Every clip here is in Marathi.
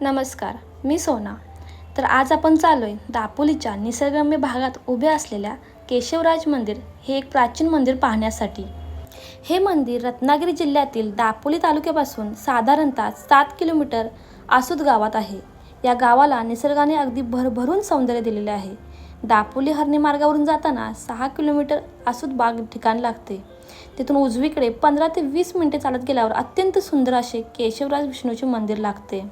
नमस्कार मी सोना. तर आज आपण चाललो आहे दापोलीच्या निसर्गरम्य भागात उभे असलेल्या केशवराज मंदिर हे एक प्राचीन मंदिर पाहण्यासाठी. हे मंदिर रत्नागिरी जिल्ह्यातील दापोली तालुक्यापासून साधारणतः सात किलोमीटर आसूद गावात आहे. या गावाला निसर्गाने अगदी भरभरून सौंदर्य दिलेले आहे. दापोली हरणे मार्गावरून जाताना सहा किलोमीटर आसूद बाग ठिकाण लागते. तिथून उजवीकडे पंधरा ते वीस मिनिटे चालत गेल्यावर अत्यंत सुंदर असे केशवराज विष्णूचे मंदिर लागते.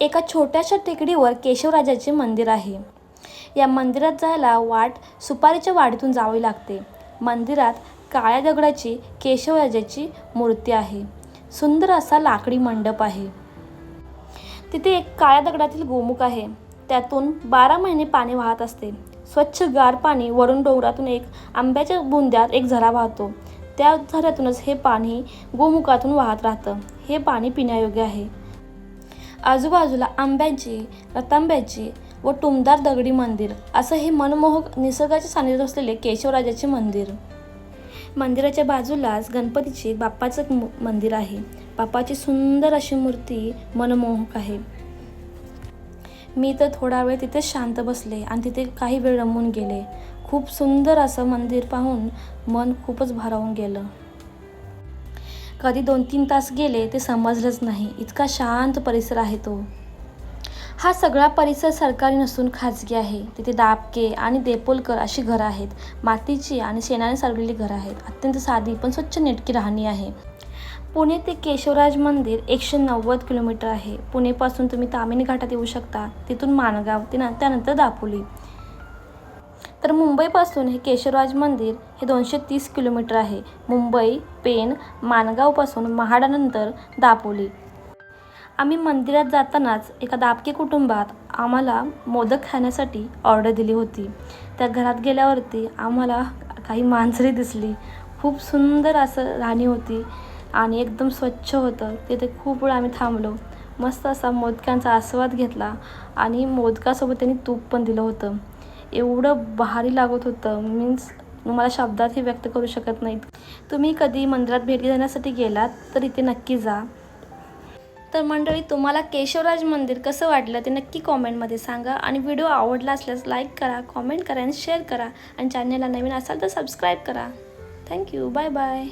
एका छोट्याशा टेकडीवर केशवराजाचे मंदिर आहे. या मंदिरात जायला वाट सुपारीच्या वाडीतून जावी लागते. मंदिरात काळ्या दगडाची केशवराजाची मूर्ती आहे. सुंदर असा लाकडी मंडप आहे. तिथे एक काळ्या दगडातील गोमुख आहे. त्यातून बारा महिने पाणी वाहत असते. स्वच्छ गार पाणी वरून डोंगरातून एक आंब्याच्या बुंद्यात एक झरा वाहतो. त्या झऱ्यातूनच हे पाणी गोमुखातून वाहत राहतं. हे पाणी पिण्यायोग्य आहे. आजूबाजूला आंब्याची रतांब्याची व टुमदार दगडी मंदिर असं हे मनमोहक निसर्गाचे सानिध्य असलेले केशवराजाचे मंदिर. मंदिराच्या बाजूलाच गणपतीचे बाप्पाचं मंदिर आहे. बाप्पाची सुंदर अशी मूर्ती मनमोहक आहे. मी तर थोडा वेळ तिथेच शांत बसले आणि तिथे काही वेळ रमून गेले. खूप सुंदर असं मंदिर पाहून मन खूपच भारावून गेलं. कधी दोन तीन तास गेले ते समजलंच नाही. इतका शांत परिसर आहे तो. हा सगळा परिसर सरकारी नसून खाजगी आहे. तिथे दाबके आणि देपोलकर अशी घरं आहेत. मातीची आणि शेणाने सारवलेली घरं आहेत. अत्यंत साधी पण स्वच्छ नेटकी राहणी आहे. पुणे ते केशवराज मंदिर एकशे नव्वद किलोमीटर आहे. पुणेपासून तुम्ही तामिनी घाटात येऊ शकता. तिथून माणगाव ते न- त्यानंतर दापोली. तर मुंबईपासून हे केशवराज मंदिर हे दोनशे तीस किलोमीटर आहे. मुंबई पेण माणगावपासून महाडानंतर दापोली. आम्ही मंदिरात जातानाच एका दाबके कुटुंबात आम्हाला मोदक खाण्यासाठी ऑर्डर दिली होती. त्या घरात गेल्यावरती आम्हाला काही मांजरी दिसली. खूप सुंदर असं राणी होती आणि एकदम स्वच्छ होतं. तिथे खूप वेळ आम्ही थांबलो. मस्त असा मोदकांचा आस्वाद घेतला आणि मोदकासोबत त्यांनी तूप पण दिलं होतं. एवढं भारी लागत होतं. मीन्स मला शब्दातही व्यक्त करू शकत नाहीत. तुम्ही कधी मंदिरात भेट देण्यासाठी गेलात तर इथे नक्की जा. तर मंडळी तुम्हाला केशवराज मंदिर कसं वाटलं ते नक्की कॉमेंटमध्ये सांगा आणि व्हिडिओ आवडला असल्यास लाईक करा कॉमेंट करा आणि शेअर करा. आणि चॅनलला नवीन असाल तर सबस्क्राईब करा. Thank you bye bye